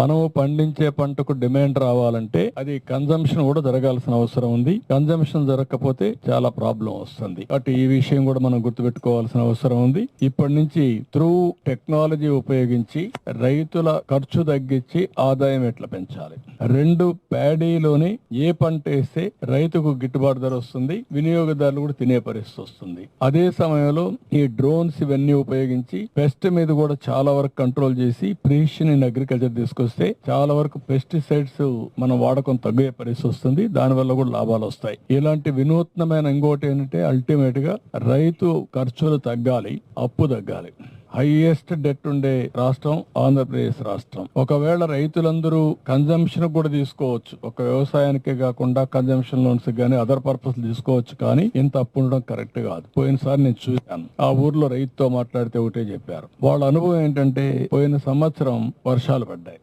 మనము పండించే పంటకు డిమాండ్ రావాలంటే అది కన్జంప్షన్ కూడా జరగాల్సిన అవసరం ఉంది. కన్జంప్షన్ జరగకపోతే చాలా ప్రాబ్లం వస్తుంది. కాబట్టి ఈ విషయం కూడా మనం గుర్తుపెట్టుకోవాల్సిన అవసరం ఉంది. ఇప్పటి నుంచి త్రూ టెక్నాలజీ ఉపయోగించి రైతుల ఖర్చు తగ్గించి ఆదాయం ఎట్లా పెంచాలి? రెండు ప్యాడీలోని ఏ పంట వేస్తే రైతుకు గిట్టుబాటు ధర వస్తుంది? వినియోగదారులు కూడా తినే పరిస్థితి వస్తుంది. అదే సమయంలో ఈ డ్రోన్స్ ఇవన్నీ ఉపయోగించి పెస్ట్ మీద కూడా చాలా వరకు కంట్రోల్ చేసి ప్రిసిషన్ ఇన్ అగ్రికల్చర్ వస్తే చాలా వరకు పెస్టిసైడ్స్ మనం వాడకం తగ్గే పరిస్థితి వస్తుంది. దానివల్ల కూడా లాభాలు వస్తాయి. ఇలాంటి వినూత్నమైన ఇంకోటి ఏంటంటే అల్టిమేట్గా రైతు ఖర్చులు తగ్గాలి అప్పు తగ్గాలి. హైయెస్ట్ డెట్ ఉండే రాష్ట్రం ఆంధ్రప్రదేశ్ రాష్ట్రం. ఒకవేళ రైతులందరూ కన్జంప్షన్ కూడా తీసుకోవచ్చు. ఒక వ్యవసాయానికే కాకుండా కన్జంప్షన్ లోన్స్ కానీ అదర్ పర్పస్ తీసుకోవచ్చు. కానీ ఇంత అప్పు ఉండడం కరెక్ట్ కాదు. పోయినసారి నేను చూశాను. ఆ ఊర్లో రైతుతో మాట్లాడితే ఒకటే చెప్పారు. వాళ్ళ అనుభవం ఏంటంటే పోయిన సంవత్సరం వర్షాలు పడ్డాయి.